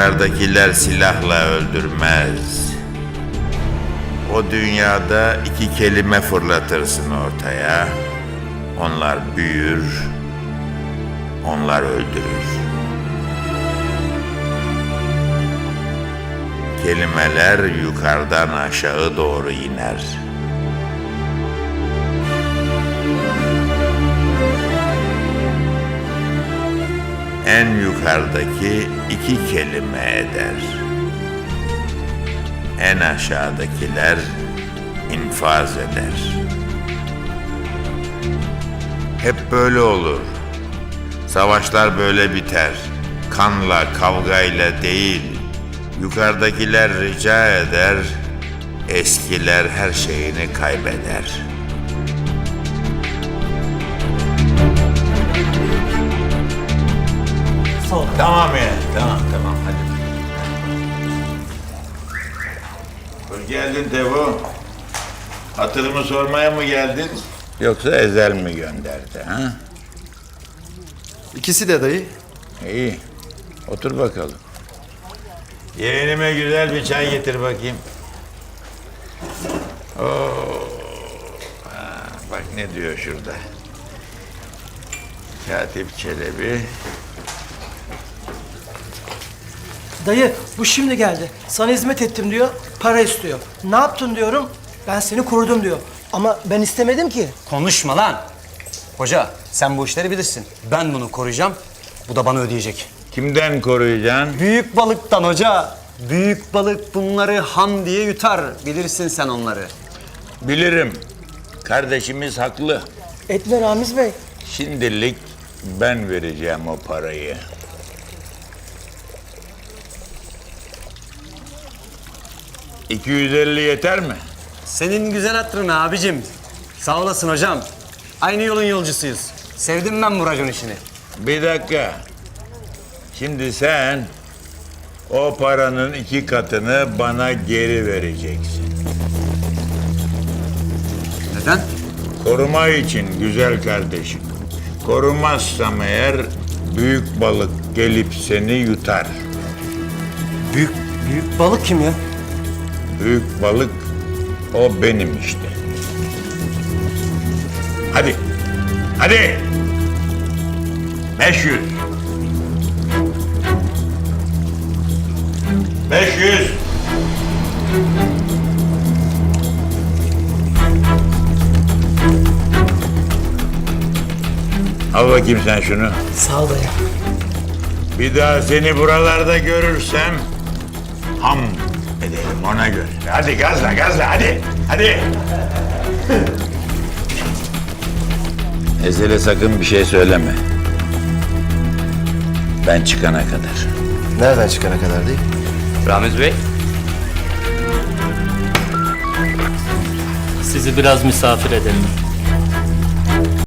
Yukarıdakiler silahla öldürmez. O dünyada iki kelime fırlatırsın ortaya. Onlar büyür, onlar öldürür. Kelimeler yukarıdan aşağı doğru iner. En yukarıdaki iki kelime eder. En aşağıdakiler infaz eder. Hep böyle olur. Savaşlar böyle biter. Kanla, kavgayla değil. Yukarıdakiler rica eder, eskiler her şeyini kaybeder. Tamam ya, tamam tamam hadi. Hoş geldin Tevo. Hatırımı sormaya mı geldin? Yoksa Ezel mi gönderdi ha? İkisi de dayı. İyi. Otur bakalım. Yeğenime güzel bir çay getir bakayım. Oo. Ha, bak ne diyor şurada. Katip Çelebi. Dayı bu şimdi geldi. Sana hizmet ettim diyor, para istiyor. Ne yaptın diyorum, ben seni korudum diyor. Ama ben istemedim ki. Konuşma lan. Hoca sen bu işleri bilirsin. Ben bunu koruyacağım. Bu da bana ödeyecek. Kimden koruyacaksın? Büyük balıktan hoca. Büyük balık bunları ham diye yutar. Bilirsin sen onları. Bilirim. Kardeşimiz haklı. Etme Ramiz Bey. Şimdilik ben vereceğim o parayı. ...250 yeter mi? Senin güzel hatırına abicim. Sağ olasın hocam. Aynı yolun yolcusuyuz. Sevdim ben bu racon işini. Bir dakika. Şimdi sen... ...o paranın iki katını bana geri vereceksin. Neden? Koruma için güzel kardeşim. Korumazsam eğer... ...büyük balık gelip seni yutar. Büyük, büyük balık kim ya? Büyük balık o benim işte. Hadi. Hadi. 500. 500. Al bakayım sen şunu. Sağ ol dayı. Bir daha seni buralarda görürsem ham ederim ona göre. Hadi gazla gazla hadi. Hadi. Ezel'e sakın bir şey söyleme. Ben çıkana kadar. Nereden çıkana kadar değil? Ramiz Bey. Sizi biraz misafir edelim.